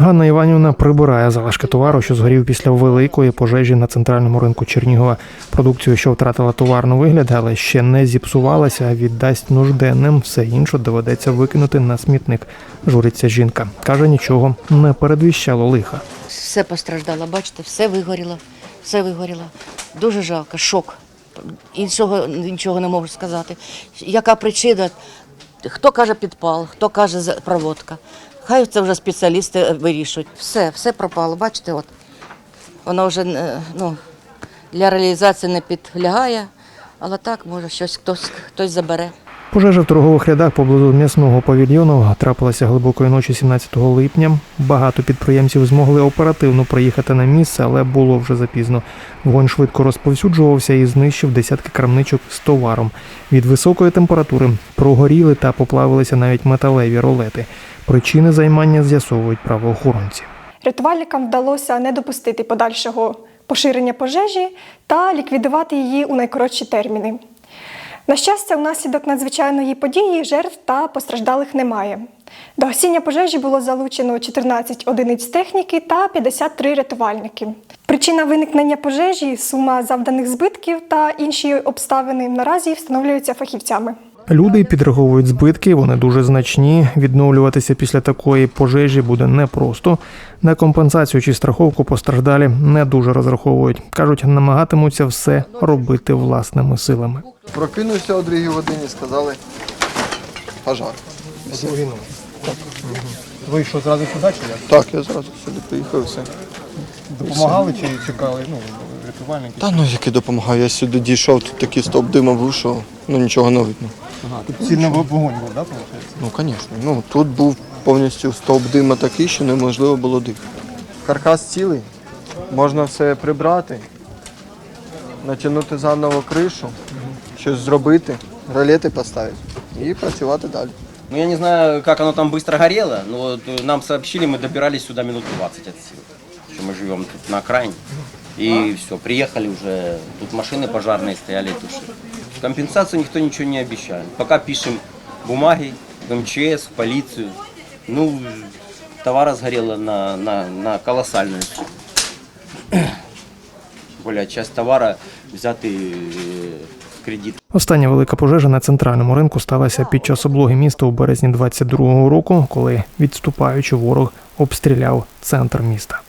Ганна Іванівна прибирає залишки товару, що згорів після великої пожежі на центральному ринку Чернігова. Продукцію, що втратила товарний вигляд, але ще не зіпсувалася, а віддасть нужденним. Все інше доведеться викинути на смітник. Журиться жінка. каже, нічого не передвіщало лиха. Все постраждало, бачите, все вигоріло, все вигоріло. Дуже жалко, шок. Іншого нічого не можу сказати. Яка причина? Хто каже підпал, хто каже проводка. Хай це вже спеціалісти вирішують. Все, все пропало. Бачите, от воно вже е, ну, для реалізації не підлягає, але так, може, щось хтось, хтось забере. Пожежа в торгових рядах поблизу м'ясного павільйону трапилася глибокої ночі 17 липня. Багато підприємців змогли оперативно приїхати на місце, але було вже запізно. Вогонь швидко розповсюджувався і знищив десятки крамничок з товаром. Від високої температури прогоріли та поплавилися навіть металеві ролети. Причини займання з'ясовують правоохоронці. Рятувальникам вдалося не допустити подальшого поширення пожежі та ліквідувати її у найкоротші терміни. На щастя, внаслідок надзвичайної події жертв та постраждалих немає. До гасіння пожежі було залучено 14 одиниць техніки та 53 рятувальники. Причина виникнення пожежі, сума завданих збитків та інші обставини наразі встановлюються фахівцями. Люди підраховують збитки, вони дуже значні. Відновлюватися після такої пожежі буде непросто. На компенсацію чи страховку постраждалі не дуже розраховують. кажуть, намагатимуться все робити власними силами. Прокинувся о другій годині, сказали пожар. Ви що, зразу сюди чи як? Так, я зразу сюди приїхав і все. Допомагали чи чекали? Ну, рятувальники? Та ну який допомагає, я сюди дійшов, тут такий стовп дима вийшов, ну нічого не видно. Ага, тут сильно вогонь був, так, виходить? Ну, звісно. Ну, тут був повністю стовп дима такий, що неможливо було дихати. Каркас цілий, можна все прибрати, натягнути заново кришу, щось зробити, ролети поставити і працювати далі. Ну, я не знаю, как оно там быстро горело, но вот э, нам сообщили, мы добирались сюда минут 20 от силы. Что мы живем тут на окраине. И все, приехали уже, тут машины пожарные стояли, тушили. Компенсацию никто ничего не обещает. Пока пишем бумаги в МЧС, в полицию. Ну, товара сгорело на, на, на колоссальную сумму. Более часть товара взятый э, в кредит. Остання велика пожежа на центральному ринку сталася під час облоги міста у березні 22-го року, коли відступаючи ворог обстріляв центр міста.